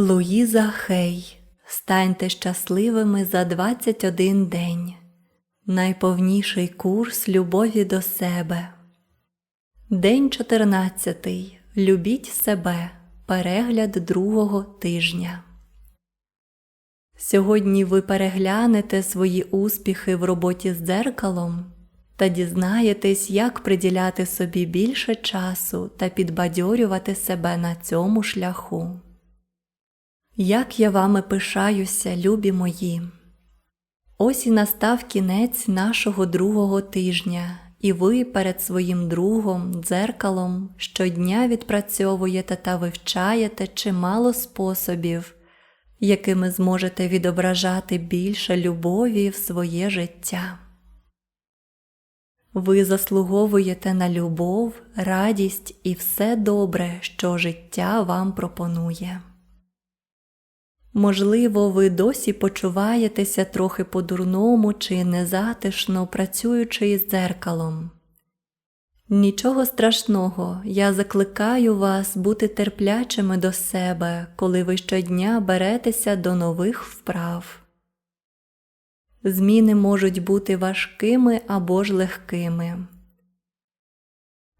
Луїза Хей. Станьте щасливими за 21 день. Найповніший курс любові до себе. День 14. Любіть себе. Перегляд другого тижня. Сьогодні ви переглянете свої успіхи в роботі з дзеркалом та дізнаєтесь, як приділяти собі більше часу та підбадьорювати себе на цьому шляху. Як я вами пишаюся, любі мої! Ось і настав кінець нашого другого тижня, і ви перед своїм другом, дзеркалом, щодня відпрацьовуєте та вивчаєте чимало способів, якими зможете відображати більше любові в своє життя. Ви заслуговуєте на любов, радість і все добре, що життя вам пропонує. Можливо, ви досі почуваєтеся трохи по-дурному чи незатишно працюючи із дзеркалом. Нічого страшного, я закликаю вас бути терплячими до себе, коли ви щодня беретеся до нових вправ. Зміни можуть бути важкими або ж легкими.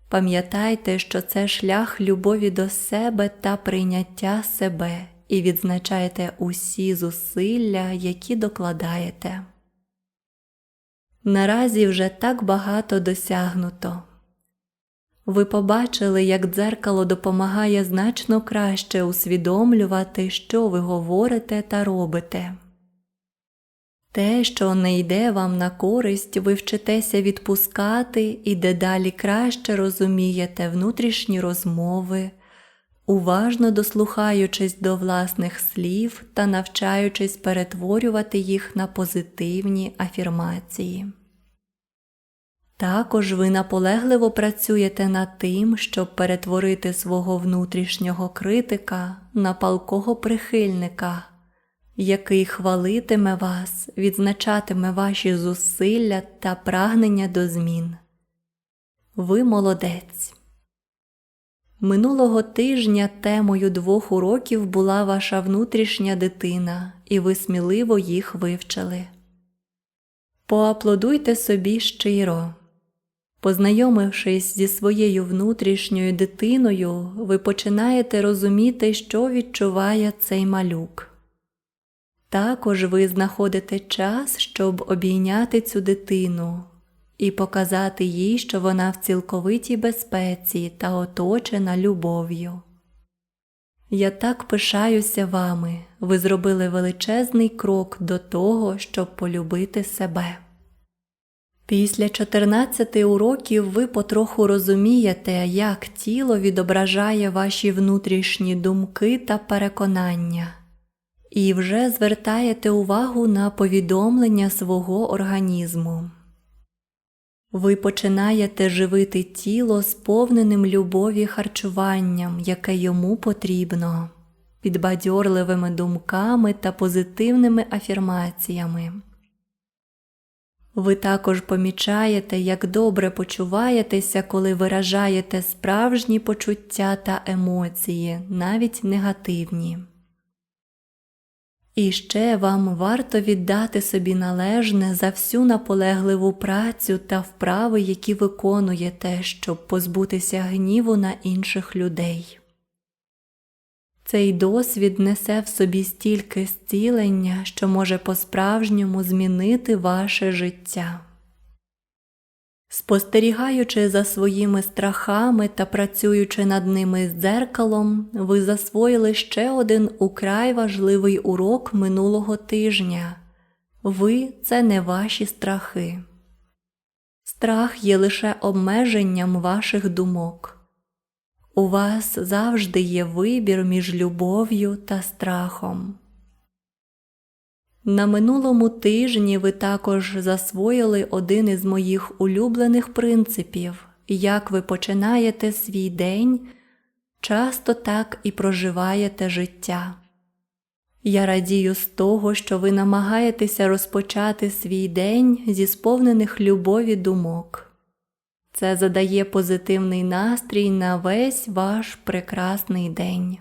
Пам'ятайте, що це шлях любові до себе та прийняття себе і відзначайте усі зусилля, які докладаєте. Наразі вже так багато досягнуто. Ви побачили, як дзеркало допомагає значно краще усвідомлювати, що ви говорите та робите. Те, що не йде вам на користь, ви вчитеся відпускати і дедалі краще розумієте внутрішні розмови, уважно дослухаючись до власних слів та навчаючись перетворювати їх на позитивні афірмації. Також ви наполегливо працюєте над тим, щоб перетворити свого внутрішнього критика на палкого прихильника, який хвалитиме вас, відзначатиме ваші зусилля та прагнення до змін. Ви молодець. Минулого тижня темою двох уроків була ваша внутрішня дитина, і ви сміливо їх вивчили. Поаплодуйте собі щиро. Познайомившись зі своєю внутрішньою дитиною, ви починаєте розуміти, що відчуває цей малюк. Також ви знаходите час, щоб обійняти цю дитину і показати їй, що вона в цілковитій безпеці та оточена любов'ю. Я так пишаюся вами, ви зробили величезний крок до того, щоб полюбити себе. Після 14 уроків ви потроху розумієте, як тіло відображає ваші внутрішні думки та переконання, і вже звертаєте увагу на повідомлення свого організму. Ви починаєте живити тіло сповненим любові харчуванням, яке йому потрібно, підбадьорливими думками та позитивними афірмаціями. Ви також помічаєте, як добре почуваєтеся, коли виражаєте справжні почуття та емоції, навіть негативні. І ще вам варто віддати собі належне за всю наполегливу працю та вправи, які виконуєте, щоб позбутися гніву на інших людей. Цей досвід несе в собі стільки зцілення, що може по-справжньому змінити ваше життя. Спостерігаючи за своїми страхами та працюючи над ними з дзеркалом, ви засвоїли ще один украй важливий урок минулого тижня ви це не ваші страхи. Страх є лише обмеженням ваших думок. У вас завжди є вибір між любов'ю та страхом. На минулому тижні ви також засвоїли один із моїх улюблених принципів, як ви починаєте свій день, часто так і проживаєте життя. Я радію з того, що ви намагаєтеся розпочати свій день зі сповнених любові думок. Це задає позитивний настрій на весь ваш прекрасний день.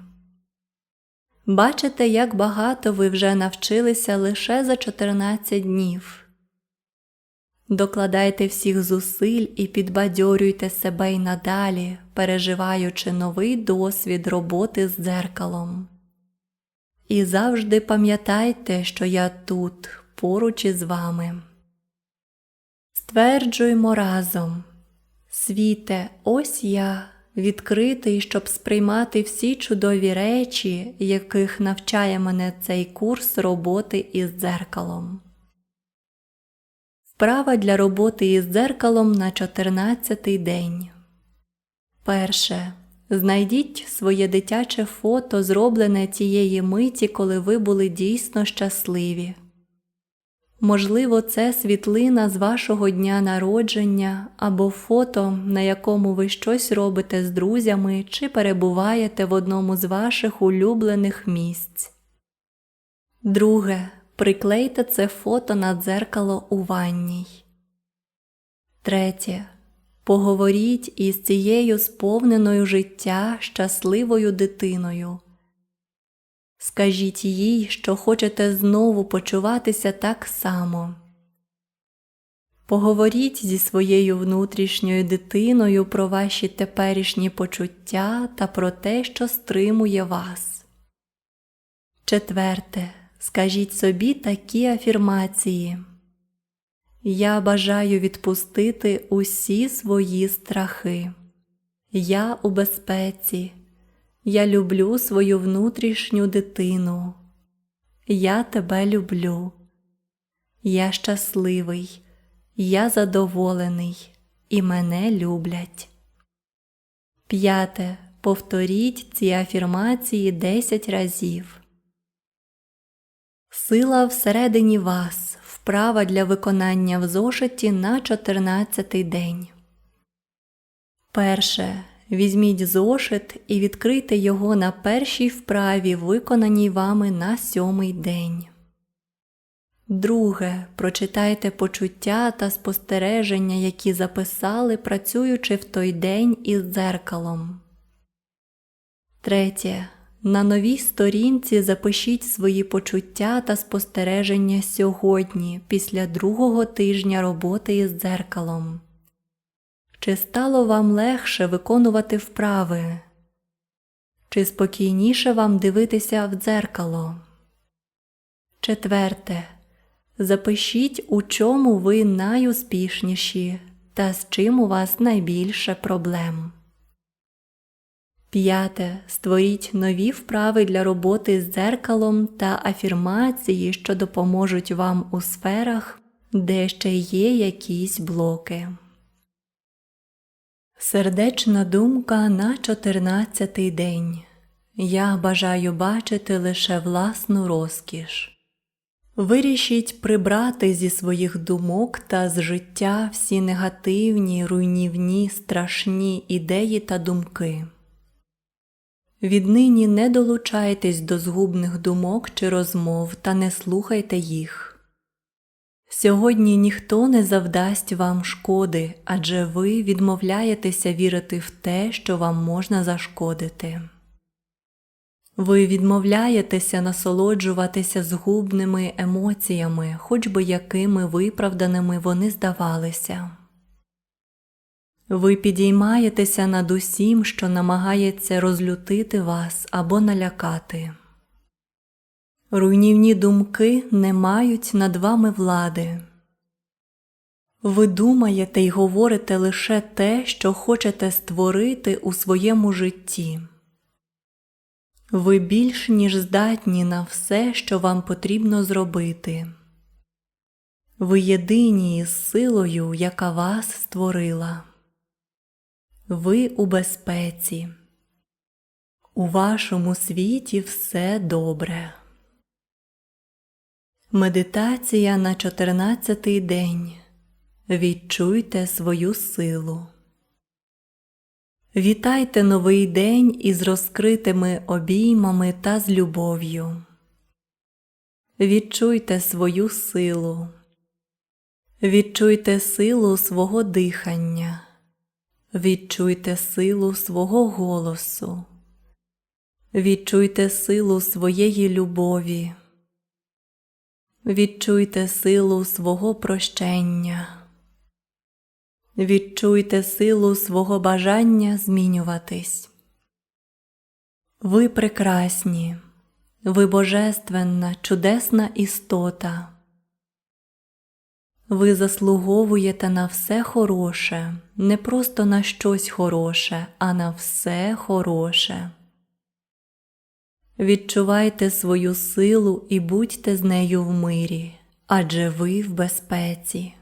Бачите, як багато ви вже навчилися лише за 14 днів. Докладайте всіх зусиль і підбадьорюйте себе й надалі, переживаючи новий досвід роботи з дзеркалом. І завжди пам'ятайте, що я тут, поруч із вами. Стверджуймо разом Світе, ось я, відкритий, щоб сприймати всі чудові речі, яких навчає мене цей курс роботи із дзеркалом. Вправа для роботи із дзеркалом на 14-й день. Перше. Знайдіть своє дитяче фото, зроблене тієї миті, коли ви були дійсно щасливі. Можливо, це світлина з вашого дня народження або фото, на якому ви щось робите з друзями чи перебуваєте в одному з ваших улюблених місць. Друге. Приклейте це фото на дзеркало у ванній. Третє. Поговоріть із цією сповненою життя щасливою дитиною. Скажіть їй, що хочете знову почуватися так само. Поговоріть зі своєю внутрішньою дитиною про ваші теперішні почуття та про те, що стримує вас. Четверте. Скажіть собі такі афірмації. Я бажаю відпустити усі свої страхи. Я у безпеці. Я люблю свою внутрішню дитину. Я тебе люблю. Я щасливий, я задоволений і мене люблять. П'яте. Повторіть ці афірмації 10 разів. Сила всередині вас. Вправа для виконання в зошиті на 14-й день. Перше. Візьміть зошит і відкрийте його на першій вправі, виконаній вами на сьомий день. Друге. Прочитайте почуття та спостереження, які записали, працюючи в той день із дзеркалом. Третє. На новій сторінці запишіть свої почуття та спостереження сьогодні, після другого тижня роботи із дзеркалом. Чи стало вам легше виконувати вправи? Чи спокійніше вам дивитися в дзеркало? Четверте. Запишіть, у чому ви найуспішніші та з чим у вас найбільше проблем. П'яте. Створіть нові вправи для роботи з дзеркалом та афірмації, що допоможуть вам у сферах, де ще є якісь блоки. Сердечна думка на 14-й день. Я бажаю бачити лише власну розкіш. Вирішіть прибрати зі своїх думок та з життя всі негативні, руйнівні, страшні ідеї та думки. Віднині не долучайтесь до згубних думок чи розмов та не слухайте їх. Сьогодні ніхто не завдасть вам шкоди, адже ви відмовляєтеся вірити в те, що вам можна зашкодити. Ви відмовляєтеся насолоджуватися згубними емоціями, хоч би якими виправданими вони здавалися. Ви підіймаєтеся над усім, що намагається розлютити вас або налякати. Руйнівні думки не мають над вами влади. Ви думаєте й говорите лише те, що хочете створити у своєму житті. Ви більш ніж здатні на все, що вам потрібно зробити. Ви єдині із силою, яка вас створила. Ви у безпеці. У вашому світі все добре. Медитація на 14-й день. Відчуйте свою силу. Вітайте новий день із розкритими обіймами та з любов'ю. Відчуйте свою силу. Відчуйте силу свого дихання. Відчуйте силу свого голосу. Відчуйте силу своєї любові. Відчуйте силу свого прощення. Відчуйте силу свого бажання змінюватись. Ви прекрасні, ви божественна, чудесна істота. Ви заслуговуєте на все хороше, не просто на щось хороше, а на все хороше. Відчувайте свою силу і будьте з нею в мирі, адже ви в безпеці.